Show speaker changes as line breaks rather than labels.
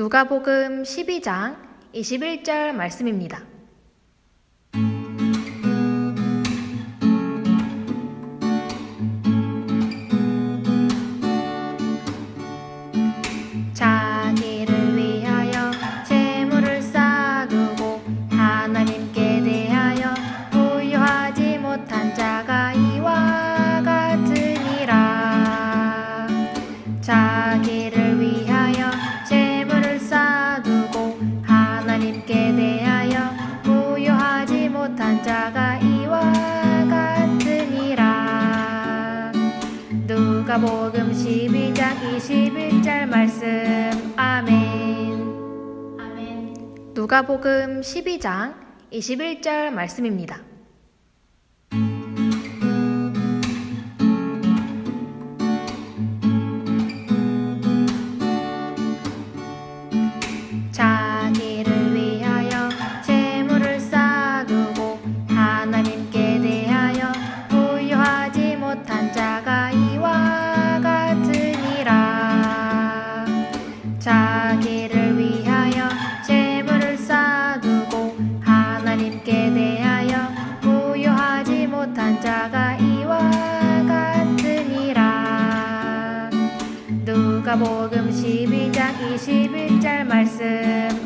누가복음 12장 21절 말씀입니다. 자기를 부유하지 못한 자가 이와 같으니라. 누가복음 12장 21절 말씀. 아멘. 아멘. 누가복음 12장 21절 말씀입니다. 못한 자가 이와 같으니라. 자기를 위하여 재물을 쌓아두고 하나님께 대하여 부유하지 못한 자가 이와 같으니라. 누가복음 12장 21절 말씀.